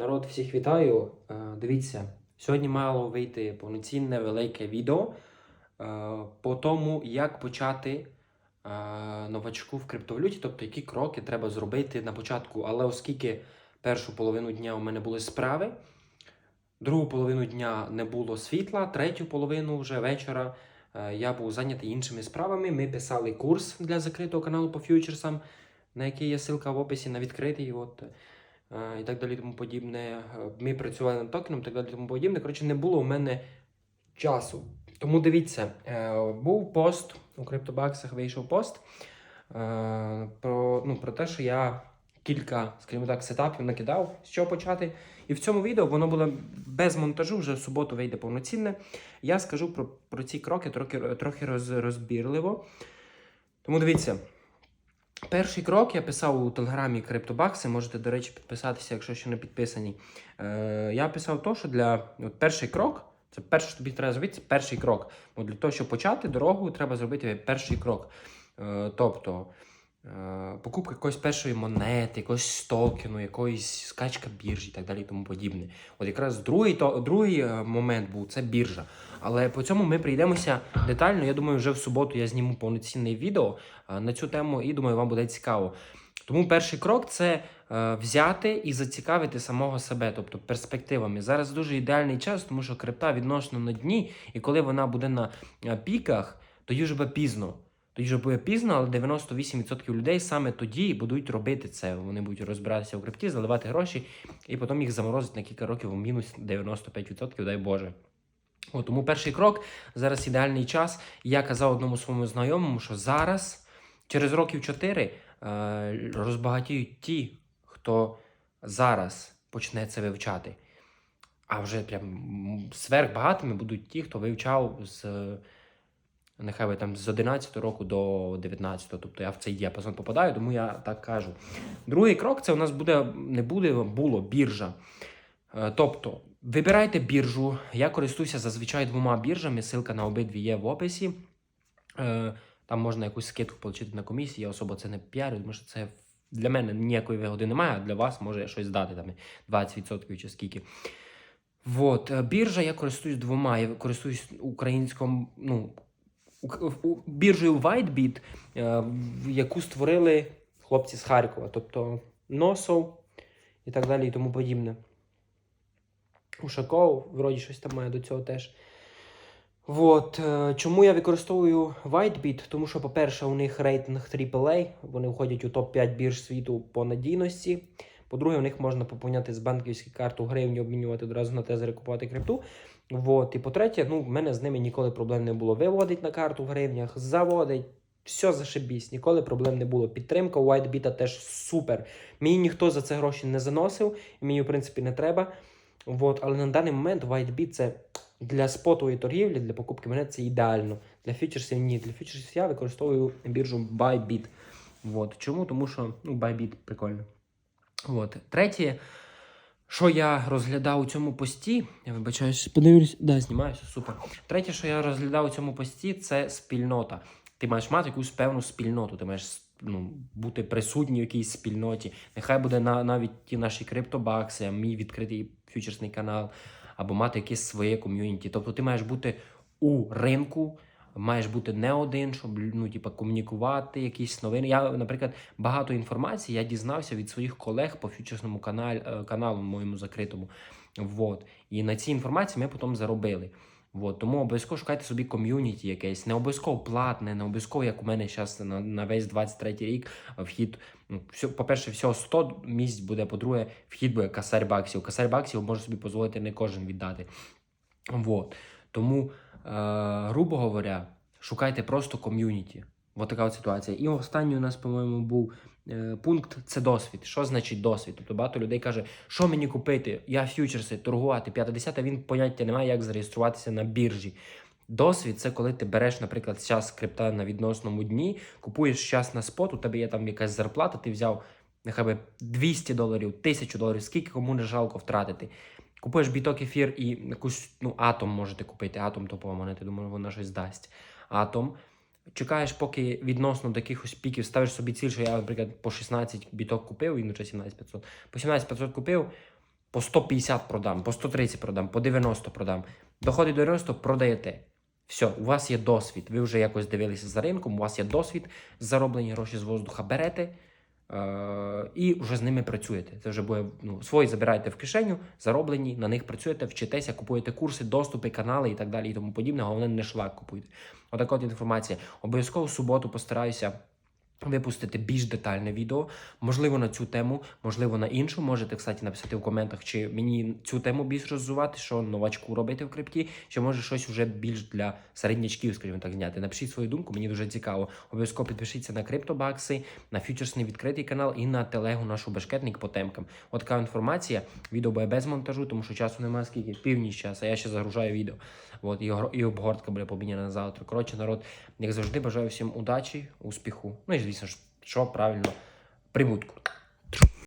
Народ, всіх вітаю. Е, Дивіться, сьогодні мало вийти повноцінне велике відео е, по тому, як почати е, новачку в криптовалюті, тобто які кроки треба зробити на початку. Але оскільки першу половину дня у мене були справи, другу половину дня не було світла, третю половину вже вечора я був зайнятий іншими справами. Ми писали курс для закритого каналу по фьючерсам, на який є ссылка в описі на відкритий. От, і так далі тому подібне. Е, Ми працювали над токеном, так далі тому подібне. Коротше, не було у мене часу. Тому дивіться, е, був пост у криптобаксах, вийшов пост е, про, ну, про те, що я кілька, скажімо так, сетапів накидав, з чого почати. І в цьому відео воно було без монтажу, вже в суботу вийде повноцінне. Я скажу про, про ці кроки трохи, трохи роз, розбірливо. Тому дивіться. Перший крок я писав у телеграмі Криптобакси. Можете, до речі, підписатися, якщо ще не підписані. Е, я писав то, що для от перший крок, це перше, що тобі треба зробити, це перший крок. Бо для того, щоб почати дорогу, треба зробити перший крок. Е, тобто покупка якоїсь першої монети, якогось токену, якоїсь скачка біржі і так далі і тому подібне. От якраз другий, то, другий е, момент був це біржа. Але по цьому ми прийдемося детально. Я думаю, вже в суботу я зніму повноцінне відео е, на цю тему і думаю, вам буде цікаво. Тому перший крок це е, взяти і зацікавити самого себе, тобто перспективами. Зараз дуже ідеальний час, тому що крипта відносно на дні, і коли вона буде на е, піках, тоді вже пізно. Тоді вже буде пізно, але 98% людей саме тоді будуть робити це. Вони будуть розбиратися у крипті, заливати гроші, і потім їх заморозить на кілька років у мінус 95%, дай Боже. От, тому перший крок зараз ідеальний час. Я казав одному своєму знайомому, що зараз, через років 4, е, розбагатіють ті, хто зараз почне це вивчати. А вже прям сверхбагатими будуть ті, хто вивчав з. Нехай би там з 11 року до 19, тобто я в цей діапазон попадаю, тому я так кажу. Другий крок це у нас буде не буде, було біржа. Е, Тобто, вибирайте біржу. Я користуюся зазвичай двома біржами. Ссылка на обидві є в описі. Е, Там можна якусь скидку отримати на комісії. Я особо це не піарю, тому що це для мене ніякої вигоди немає, а для вас може щось дати там 20% чи скільки. Вот. е, Біржа я користуюсь двома. Я користуюсь українською, ну, у- біржею WhiteBit, е, яку створили хлопці з Харкова, тобто Носов і так далі, і тому подібне. Ушаков, вроді щось там має до цього теж. Вот. е, Чому я використовую WhiteBit? Тому що, по-перше, у них рейтинг AAA, вони входять у топ-5 бірж світу по надійності. По-друге, у них можна поповняти з банківської карти гривні, обмінювати одразу на тезери, купувати крипту. Вот. І по-третє, ну, в мене з ними ніколи проблем не було. Виводить на карту в гривнях, заводить. Все зашибісь, ніколи проблем не було. Підтримка у WhiteBit теж супер. Мені ніхто за це гроші не заносив, і мені, в принципі, не треба. Вот. Але на даний момент WhiteBit це для спотової торгівлі, для покупки монет це ідеально. Для фьючерсів ні. Для фьючерсів я використовую біржу Bybit. Вот. Чому? Тому що ну, Bybit прикольно. От. Третє, що я розглядав у цьому пості, я вибачаюсь, подивлюсь, да, знімаюся, супер. Третє, що я розглядав у цьому пості, це спільнота. Ти маєш мати якусь певну спільноту, ти маєш ну, бути присутній в якійсь спільноті. Нехай буде на, навіть ті наші криптобакси, мій відкритий фьючерсний канал, або мати якесь своє ком'юніті. Тобто ти маєш бути у ринку, маєш бути не один, щоб ну, типа, комунікувати, якісь новини. Я, наприклад, багато інформації я дізнався від своїх колег по фьючерсному каналі, е, каналу моєму закритому. Вот. І на цій інформації ми потім заробили. Вот. Тому обов'язково шукайте собі ком'юніті якесь, не обов'язково платне, не обов'язково, як у мене зараз на, на весь 23 рік е, вхід. Ну, все, по-перше, всього 100 місць буде, по-друге, вхід буде касарь баксів. Касарь баксів може собі дозволити не кожен віддати. Вот. Тому, грубо говоря, шукайте просто ком'юніті. Ось така от ситуація. І останній у нас, по-моєму, був е, пункт це досвід. Що значить досвід? Тобто багато людей каже, що мені купити? Я фьючерси, торгувати 50, а він поняття немає, як зареєструватися на біржі. Досвід це коли ти береш, наприклад, час крипта на відносному дні, купуєш час на спот, у тебе є там якась зарплата, ти взяв нехай би 200 доларів, 1000 доларів, скільки кому не жалко втратити. Купуєш біток ефір і якусь ну, атом можете купити, атом топова монета, думаю, вона щось дасть. Атом. Чекаєш, поки відносно до якихось піків ставиш собі ціль, що я, наприклад, по 16 біток купив, він вже 17500, по 17500 купив, по 150 продам, по 130 продам, по 90 продам. Доходить до 90, продаєте. Все, у вас є досвід. Ви вже якось дивилися за ринком, у вас є досвід, зароблені гроші з воздуха берете і вже з ними працюєте. Це вже буде ну, свої забираєте в кишеню, зароблені, на них працюєте, вчитеся, купуєте курси, доступи, канали і так далі, і тому подібне. Головне, не шлак купуйте. Отака от інформація. Обов'язково в суботу постараюся. Випустити більш детальне відео, можливо, на цю тему, можливо, на іншу. Можете, кстати, написати в коментах, чи мені цю тему більш розвивати, що новачку робити в крипті, чи може щось вже більш для середнячків, скажімо так, зняти. Напишіть свою думку, мені дуже цікаво. Обов'язково підпишіться на криптобакси, на фьючерсний відкритий канал і на телегу нашу бешкетник по темкам. От така інформація. Відео буде без монтажу, тому що часу немає скільки, північ часу, а я ще загружаю відео. От, і, обгортка буде поміняна на завтра. Коротше, народ, як завжди, бажаю всім удачі, успіху. Ну і звісно що правильно, прибутку.